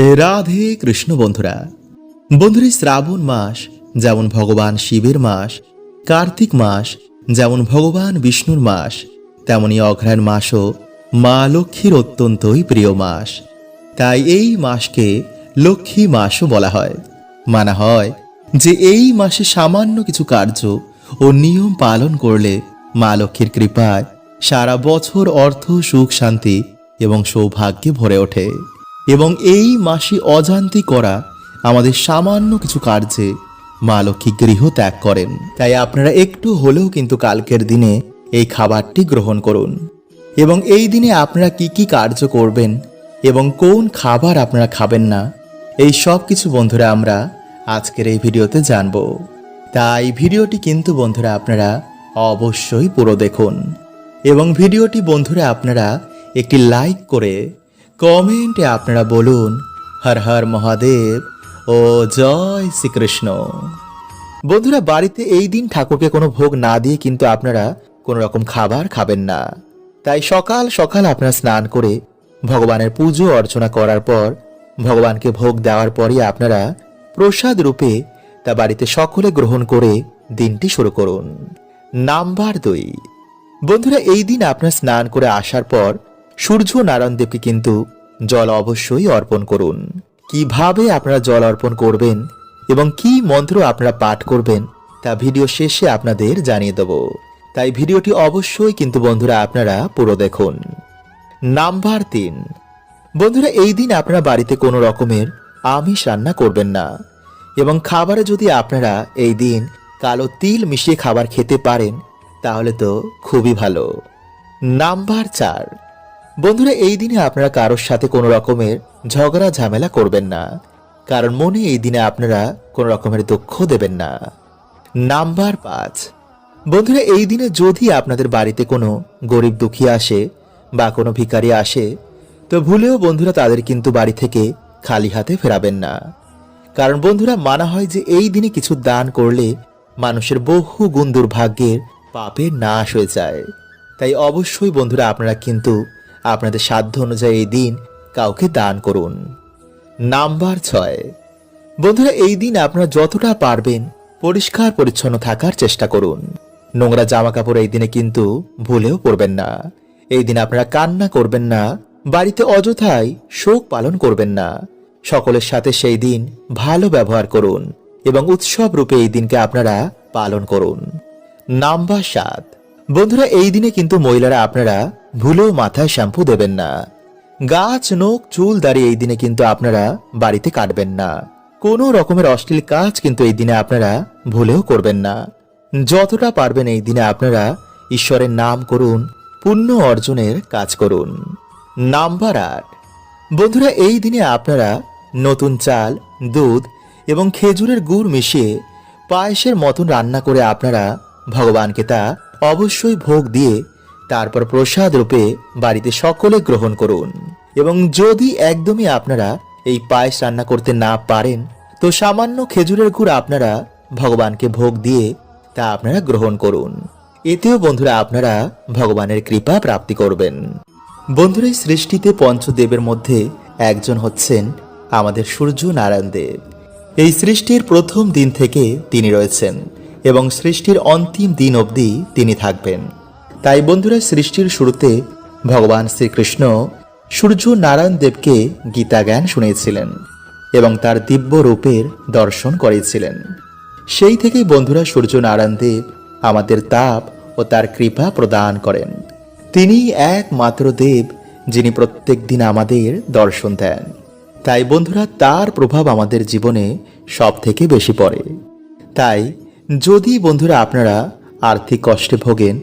রাধে কৃষ্ণ বন্ধুরা। বন্ধুরা শ্রাবণ মাস যেমন ভগবান শিবের মাস, কার্তিক মাস যেমন ভগবান বিষ্ণুর মাস, তেমনি অঘ্রায়ণ মাসও মা লক্ষ্মীর অত্যন্তই প্রিয় মাস। তাই এই মাসকে লক্ষ্মী মাসও বলা হয়। মানা হয় যে এই মাসে সামান্য কিছু কার্য ও নিয়ম পালন করলে মা লক্ষ্মীর কৃপায় সারা বছর অর্থ, সুখ, শান্তি এবং সৌভাগ্যে ভরে ওঠে। এবং এই মাসে অজান্তি করা আমাদের সামান্য কিছু কার্যে মা লক্ষ্মী গৃহ ত্যাগ করেন। তাই আপনারা একটু হলেও কিন্তু কালকের দিনে এই খাবারটি গ্রহণ করুন। এবং এই দিনে আপনারা কি কি কার্য করবেন এবং কোন খাবার আপনারা খাবেন না, এই সব কিছু বন্ধুরা আমরা আজকের এই ভিডিওতে জানব। তাই ভিডিওটি কিন্তু বন্ধুরা আপনারা অবশ্যই পুরো দেখুন। এবং ভিডিওটি বন্ধুরা আপনারা একটি লাইক করে কমেন্টে আপনারা বলুন, হর হর মহাদেব ও জয় শ্রীকৃষ্ণ। বন্ধুরা, বাড়িতে এই দিন ঠাকুরকে কোনো ভোগ না দিয়ে কিন্তু আপনারা কোনো রকম খাবার খাবেন না। তাই সকাল সকাল আপনারা স্নান করে ভগবানের পুজো অর্চনা করার পর, ভগবানকে ভোগ দেওয়ার পরই আপনারা প্রসাদ রূপে তা বাড়িতে সকলে গ্রহণ করে দিনটি শুরু করুন। নাম্বার দুই। বন্ধুরা, এই দিন আপনার স্নান করে আসার পর সূর্য নারায়ণ দেবকে কিন্তু জল অবশ্যই অর্পণ করুন। কীভাবে আপনারা জল অর্পণ করবেন এবং কি মন্ত্র আপনারা পাঠ করবেন, তা ভিডিও শেষে আপনাদের জানিয়ে দেব। তাই ভিডিওটি অবশ্যই কিন্তু বন্ধুরা আপনারা পুরো দেখুন। নাম্বার তিন। বন্ধুরা, এই দিন আপনারা বাড়িতে কোনো রকমের আমিষ রান্না করবেন না এবং খাবারে যদি আপনারা এই দিন কালো তিল মিশিয়ে খাবার খেতে পারেন, তাহলে তো খুবই ভালো। নাম্বার চার। বন্ধুরা, এই দিনে আপনারা কারোর সাথে কোনো রকমের ঝগড়া, ঝামেলা করবেন না। কারণ মনে এই দিনে আপনারা কোনো রকমের দুঃখ দেবেন না। নাম্বার পাঁচ। বন্ধুরা, এই দিনে যদি আপনাদের বাড়িতে কোনো গরিব দুঃখী আসে বা কোনো ভিখারি আসে, তো ভুলেও বন্ধুরা তাদের কিন্তু বাড়ি থেকে খালি হাতে ফেরাবেন না। কারণ বন্ধুরা, মানা হয় যে এই দিনে কিছু দান করলে মানুষের বহু গুণ দুর্ভাগ্যের পাপের নাশ হয়ে যায়। তাই অবশ্যই বন্ধুরা, আপনারা কিন্তু আপনাদের সাধ্য অনুযায়ী এই দিন কাউকে দান করুন। নাম্বার ছয়। বন্ধুরা, এই দিন আপনারা যতটা পারবেন পরিষ্কার পরিচ্ছন্ন থাকার চেষ্টা করুন। নোংরা জামা কাপড় এই দিনে কিন্তু ভুলেও পরবেন না। এই দিন আপনারা কান্না করবেন না, বাড়িতে অযথাই শোক পালন করবেন না। সকলের সাথে সেই দিন ভালো ব্যবহার করুন এবং উৎসব রূপে এই দিনকে আপনারা পালন করুন। নাম্বার সাত। বন্ধুরা, এই দিনে কিন্তু মহিলারা আপনারা ভুলেও মাথায় শ্যাম্পু দেবেন না। গাছ নোক চুল দাঁড়িয়ে এই দিনে কিন্তু আপনারা বাড়িতে কাটবেন না। কোনো রকমের অশ্লীল কাজ কিন্তু এই দিনে আপনারা ভুলেও করবেন না। যতটা পারবেন এই দিনে আপনারা ঈশ্বরের নাম করুন, পুণ্য অর্জনের কাজ করুন। নাম্বার আট। বন্ধুরা, এই দিনে আপনারা নতুন চাল, দুধ এবং খেজুরের গুড় মিশিয়ে পায়েসের মতন রান্না করে আপনারা ভগবানকে তা অবশ্যই ভোগ দিয়ে তারপর প্রসাদ রূপে বাড়িতে সকলে গ্রহণ করুন। এবং যদি একদমই আপনারা এই পায়েস রান্না করতে না পারেন, তো সামান্য খেজুরের গুড় আপনারা ভগবানকে ভোগ দিয়ে তা আপনারা গ্রহণ করুন। এতেও বন্ধুরা আপনারা ভগবানের কৃপা প্রাপ্তি করবেন। বন্ধুরা, এই সৃষ্টিতে পঞ্চদেবের মধ্যে একজন হচ্ছেন আমাদের সূর্য নারায়ণ দেব। এই সৃষ্টির প্রথম দিন থেকে তিনি রয়েছেন। এবং সৃষ্টির অন্তিম দিন অবধি তিনি থাকবেন। তাই বন্ধুরা, সৃষ্টির শুরুতে ভগবান শ্রীকৃষ্ণ সূর্য নারায়ণ দেবকে গীতা জ্ঞান শুনিয়েছিলেন এবং তার দিব্য রূপের দর্শন করেছিলেন সেই থেকেই বন্ধুরা সূর্য নারায়ণ দেব আমাদের তাপ ও তার কৃপা প্রদান করেন। তিনি একমাত্র দেব যিনি প্রত্যেক দিন আমাদের দর্শন দেন। তাই বন্ধুরা, তার প্রভাব আমাদের জীবনে সব থেকে বেশি পড়ে। তাই যদি বন্ধুরা আপনারা আর্থিক কষ্টে ভোগেন,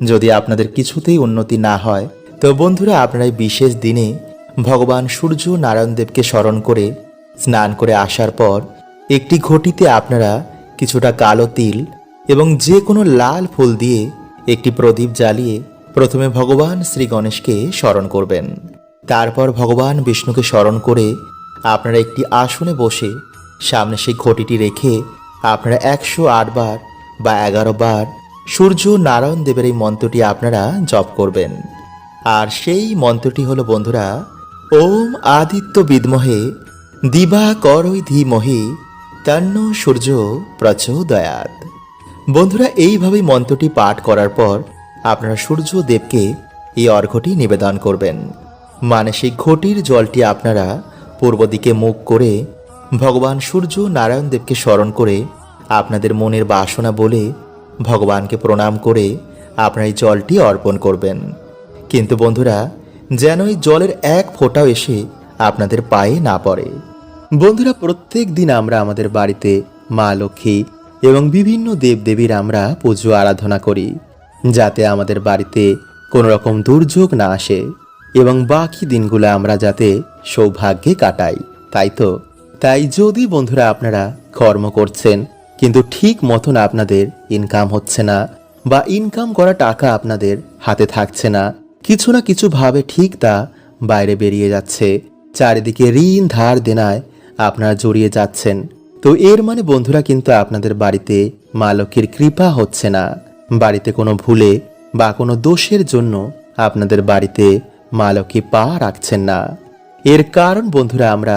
যদি আপনাদের কিছুতেই উন্নতি না হয়, তো বন্ধুরা আপনারা বিশেষ দিনে ভগবান সূর্য নারায়ণ দেবকে স্মরণ করে, স্নান করে আসার পর একটি ঘটিতে আপনারা কিছুটা কালো তিল এবং যে কোনো লাল ফুল দিয়ে একটি প্রদীপ জ্বালিয়ে প্রথমে ভগবান শ্রী গণেশকে স্মরণ করবেন। তারপর ভগবান বিষ্ণুকে স্মরণ করে আপনারা একটি আসনে বসে সামনে সেই ঘটিটি রেখে আপনারা একশো আট বার বা এগারো বার সূর্য নারায়ণ দেবের এই মন্ত্রটি আপনারা জপ করবেন। আর সেই মন্ত্রটি হলো, বন্ধুরা, ওম আদিত্য বিদমহে, দিবা করই ধীমহি, তান্ন সূর্য প্রচোদয়াত বন্ধুরা, এইভাবেই মন্ত্রটি পাঠ করার পর আপনারা সূর্য দেবকে এই অর্ঘ্যটি নিবেদন করবেন। মানে সেই ঘটির জলটি আপনারা পূর্ব দিকে মুখ করে ভগবান সূর্য নারায়ণ দেবকে স্মরণ করে আপনাদের মনের বাসনা বলে ভগবানকে প্রণাম করে আপনারা এই জলটি অর্পণ করবেন। কিন্তু বন্ধুরা, যেন এই জলের এক ফোঁটাও এসে আপনাদের পায়ে না পড়ে। বন্ধুরা, প্রত্যেক দিন আমরা আমাদের বাড়িতে মা লক্ষ্মী এবং বিভিন্ন দেবদেবীর আমরা পুজো আরাধনা করি, যাতে আমাদের বাড়িতে কোনো রকম দুর্যোগ না আসে এবং বাকি দিনগুলো আমরা যাতে সৌভাগ্যে কাটাই, তাই তো? তাই যদি বন্ধুরা আপনারা কর্ম করছেন, কিন্তু ঠিক মতন আপনাদের ইনকাম হচ্ছে না বা ইনকাম করা টাকা আপনাদের হাতে থাকছে না, কিছু না কিছু ভাবে ঠিক তা বাইরে বেরিয়ে যাচ্ছে। চারিদিকে ঋণ ধার দেনায় আপনারা জড়িয়ে যাচ্ছেন। তো এর মানে বন্ধুরা কিন্তু আপনাদের বাড়িতে মা লক্ষ্মীর কৃপা হচ্ছে না। বাড়িতে কোনো ভুলে বা কোনো দোষের জন্য আপনাদের বাড়িতে মা লক্ষ্মী পা রাখছেন না। এর কারণ বন্ধুরা আমরা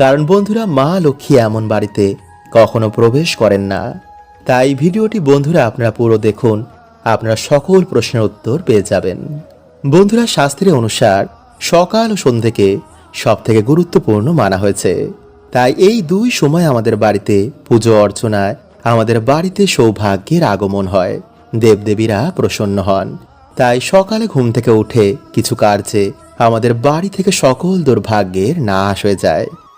কারণ বন্ধুরা মা লক্ষ্মী এমন বাড়িতে কখনো প্রবেশ করেন না। তাই ভিডিওটি বন্ধুরা আপনারা পুরো দেখুন, আপনারা সকল প্রশ্নের উত্তর পেয়ে যাবেন। বন্ধুরা শাস্ত্রের অনুসার সকাল ও সন্ধ্যেকে সব থেকে গুরুত্বপূর্ণ মানা হয়েছে। তাই এই দুই সময় আমাদের বাড়িতে পুজো অর্চনায় আমাদের বাড়িতে সৌভাগ্যের আগমন হয়। দেবদেবীরা প্রসন্ন হন। তাই সকালে ঘুম থেকে উঠে কিছু কার্যে আমাদের বাড়ি থেকে সকল দুর্ভাগ্যের নাশ হয়ে যায়।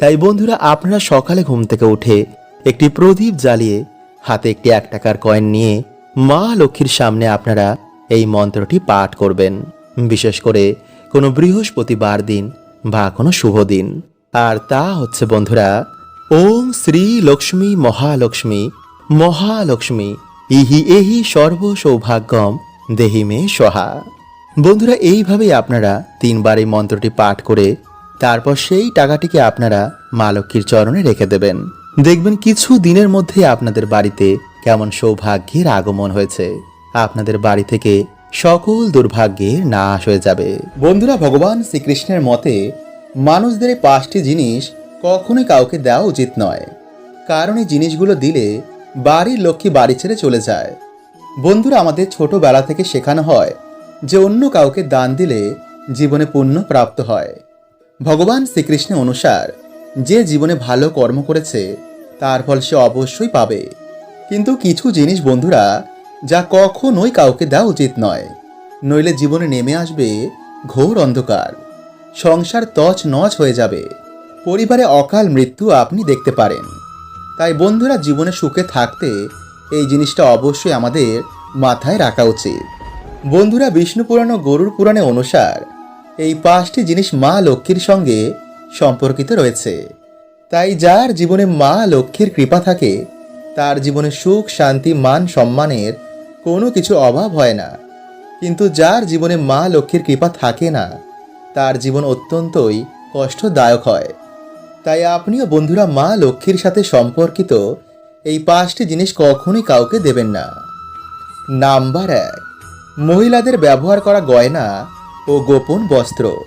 তাই বন্ধুরা আপনারা সকালে ঘুম থেকে উঠে একটি প্রদীপ জ্বালিয়ে হাতে একটি এক টাকার কয়েন নিয়ে মা লক্ষ্মীর সামনে আপনারা এই মন্ত্রটি পাঠ করবেন। বিশেষ করে কোনো বৃহস্পতিবার দিন বা কোনো শুভ দিন। আর তা হচ্ছে বন্ধুরা, ওম শ্রী লক্ষ্মী মহালক্ষ্মী মহালক্ষ্মী, ইহি এহি সর্ব সৌভাগ্যম দেহি মে সহা বন্ধুরা, এইভাবেই আপনারা তিনবার এই মন্ত্রটি পাঠ করে তারপর সেই টাকাটিকে আপনারা মা লক্ষ্মীর চরণে রেখে দেবেন। দেখবেন কিছু দিনের মধ্যে আপনাদের বাড়িতে কেমন সৌভাগ্যের আগমন হয়েছে। আপনাদের বাড়ি থেকে সকল দুর্ভাগ্যের নাশ হয়ে যাবে। বন্ধুরা, ভগবান শ্রীকৃষ্ণের মতে মানুষদের পাঁচটি জিনিস কখনোই কাউকে দেওয়া উচিত নয়। কারণ এই জিনিসগুলো দিলে বাড়ির লক্ষ্মী বাড়ি ছেড়ে চলে যায়। বন্ধুরা, আমাদের ছোটবেলা থেকে শেখানো হয় যে অন্য কাউকে দান দিলে জীবনে পুণ্য প্রাপ্ত হয়। ভগবান শ্রীকৃষ্ণের অনুসার, যে জীবনে ভালো কর্ম করেছে, তার ফল সে অবশ্যই পাবে। কিন্তু কিছু জিনিস বন্ধুরা, যা কখনোই কাউকে দেওয়া উচিত নয়। নইলে জীবনে নেমে আসবে ঘোর অন্ধকার। সংসার তছ নচ হয়ে যাবে। পরিবারে অকাল মৃত্যু আপনি দেখতে পারেন। তাই বন্ধুরা, জীবনে সুখে থাকতে এই জিনিসটা অবশ্যই আমাদের মাথায় রাখা উচিত। বন্ধুরা বিষ্ণু পুরাণ ও গরুর পুরাণে অনুসার এই পাঁচটি জিনিস মা লক্ষ্মীর সঙ্গে সম্পর্কিত রয়েছে। তাই যার জীবনে মা লক্ষ্মীর কৃপা থাকে, তার জীবনে সুখ, শান্তি, মান, সম্মানের কোনো কিছু অভাব হয় না। কিন্তু যার জীবনে মা লক্ষ্মীর কৃপা থাকে না, তার জীবন অত্যন্তই কষ্টদায়ক হয়। তাই আপনিও বন্ধুরা মা লক্ষ্মীর সাথে সম্পর্কিত এই পাঁচটি জিনিস কখনোই কাউকে দেবেন না। নাম্বার এক, মহিলাদের ব্যবহার করা গয়না ও গোপন বস্ত্র।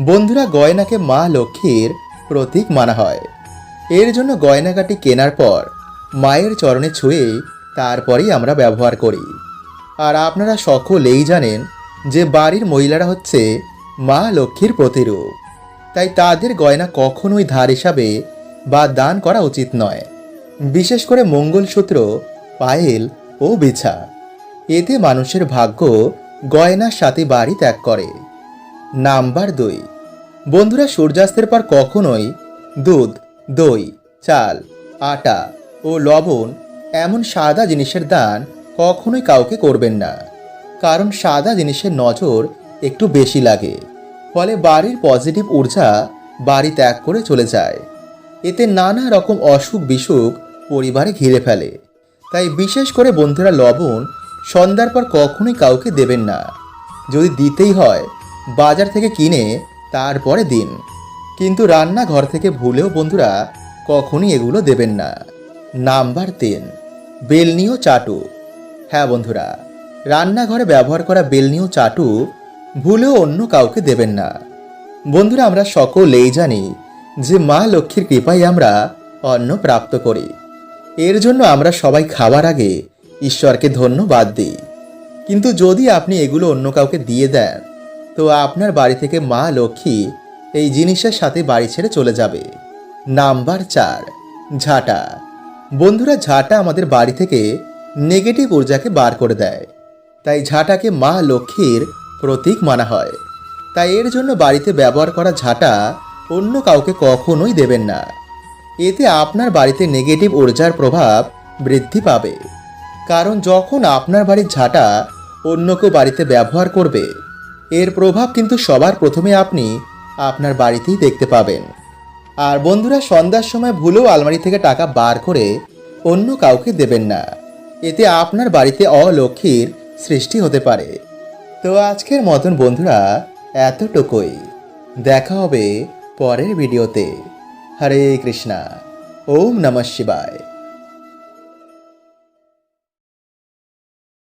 বন্ধুরা গয়নাকে মা লক্ষ্মীর প্রতীক মানা হয়। এর জন্য গয়নাকাটি কেনার পর মায়ের চরণে ছুঁয়ে তারপরেই আমরা ব্যবহার করি। আর আপনারা সকলেই জানেন যে বাড়ির মহিলারা হচ্ছে মা লক্ষ্মীর প্রতিরূপ। তাই তাদের গয়না কখনোই ধার হিসাবে বা দান করা উচিত নয়। বিশেষ করে মঙ্গলসূত্র, পায়েল ও বিছা। এতে মানুষের ভাগ্য গয়নার সাথে বাড়ি ত্যাগ করে। নাম্বার দুই। বন্ধুরা সূর্যাস্তের পর কখনোই দুধ, দই, চাল, আটা ও লবণ এমন সাদা জিনিসের দান কখনোই কাউকে করবেন না, কারণ সাদা জিনিসের নজর একটু বেশি লাগে, ফলে বাড়ির পজিটিভ ঊর্জা বাড়ি ত্যাগ করে চলে যায়। এতে নানা রকম অসুখ বিসুখ পরিবারে ঘিরে ফেলে। তাই বিশেষ করে বন্ধুরা লবণ সন্ধ্যার পর কখনোই কাউকে দেবেন না। যদি দিতেই হয়, বাজার থেকে কিনে তারপরে দিন। কিন্তু রান্নাঘর থেকে ভুলেও বন্ধুরা কখনই এগুলো দেবেন না। নাম্বার তিন বেলনিও চাটু। হ্যাঁ বন্ধুরা, রান্নাঘরে ব্যবহার করা বেলনিও চাটু ভুলেও অন্য কাউকে দেবেন না। বন্ধুরা, আমরা সকলেই জানি যে মা লক্ষ্মীর কৃপায় আমরা অন্ন প্রাপ্ত করি। এর জন্য আমরা সবাই খাবার আগে ঈশ্বরকে ধন্যবাদ দিই। কিন্তু যদি আপনি এগুলো অন্য কাউকে দিয়ে দেন, তো আপনার বাড়ি থেকে মা লক্ষ্মী এই জিনিসের সাথে বাড়ি ছেড়ে চলে যাবে। নাম্বার চার, ঝাঁটা। বন্ধুরা, ঝাঁটা আমাদের বাড়ি থেকে নেগেটিভ ঊর্জাকে বার করে দেয়। তাই ঝাঁটাকে মা লক্ষ্মীর প্রতীক মানা হয়। তাই এর জন্য বাড়িতে ব্যবহার করা ঝাঁটা অন্য কাউকে কখনোই দেবেন না। এতে আপনার বাড়িতে নেগেটিভ ঊর্জার প্রভাব বৃদ্ধি পাবে। কারণ যখন আপনার বাড়ির ঝাঁটা অন্য কেউ বাড়িতে ব্যবহার করবে, এর প্রভাব কিন্তু সবার প্রথমে আপনি আপনার বাড়িতেই দেখতে পাবেন। আর বন্ধুরা, সন্ধ্যার সময় ভুলেও আলমারি থেকে টাকা বার করে অন্য কাউকে দেবেন না। এতে আপনার বাড়িতে অলক্ষীর সৃষ্টি হতে পারে। তো আজকের মতন বন্ধুরা, এতটুকুই। দেখা হবে পরের ভিডিওতে। হরে কৃষ্ণা। ওম নমঃ শিবায়।